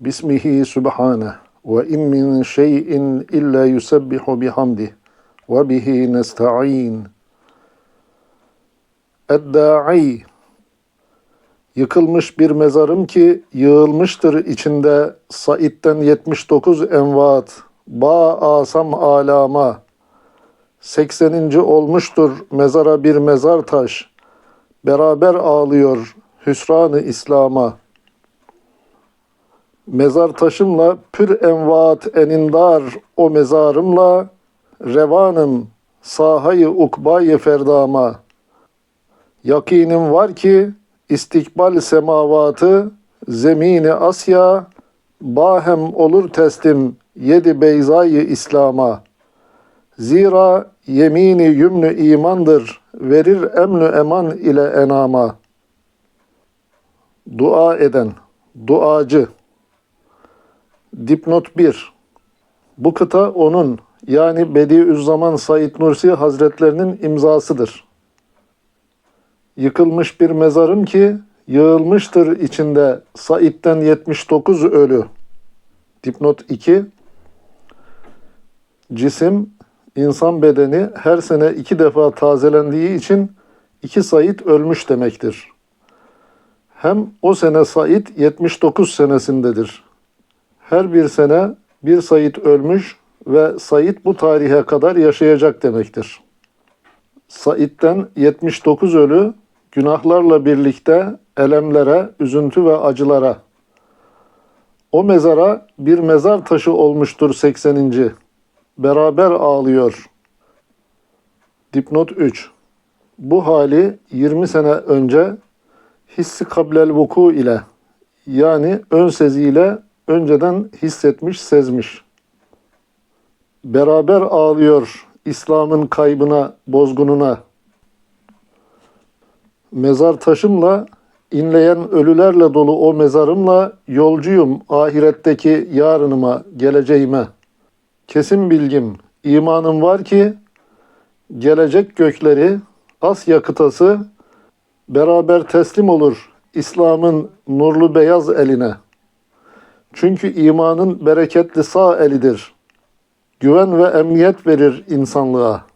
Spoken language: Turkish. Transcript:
Bismihi subhaneh ve in min şeyin illa yusebbihu bihamdih ve bihi nesta'in. Edda'i Yıkılmış bir mezarım ki yığılmıştır içinde Said'den 79 envat. Ba asam alama. 80. olmuştur mezara bir mezar taş. Beraber ağlıyor hüsranı İslam'a. Mezar taşımla pür envat enindar o mezarımla revanım sahayı ukbayı ferdama. Yakinim var ki istikbal semavatı zemini Asya bahem olur teslim yedi beyzayı İslam'a. Zira yemini yümnü imandır verir emnü eman ile enama. Dua eden, duacı. Dipnot 1. Bu kıta onun yani Bediüzzaman Said Nursi Hazretlerinin imzasıdır. Yıkılmış bir mezarım ki yığılmıştır içinde Said'den 79 ölü. Dipnot 2. Cisim, insan bedeni her sene iki defa tazelendiği için iki Said ölmüş demektir. Hem o sene Said 79 senesindedir. Her bir sene bir Said ölmüş ve Said bu tarihe kadar yaşayacak demektir. Said'den 79 ölü günahlarla birlikte elemlere, üzüntü ve acılara. O mezara bir mezar taşı olmuştur 80. Beraber ağlıyor. Dipnot 3. Bu hali 20 sene önce hissi kablel vuku ile yani ön seziyle önceden hissetmiş, sezmiş. Beraber ağlıyor İslam'ın kaybına, bozgununa. Mezar taşımla, inleyen ölülerle dolu o mezarımla yolcuyum ahiretteki yarınıma, geleceğime. Kesin bilgim, imanım var ki gelecek gökleri, Asya kıtası beraber teslim olur İslam'ın nurlu beyaz eline. Çünkü imanın bereketli sağ elidir. Güven ve emniyet verir insanlığa.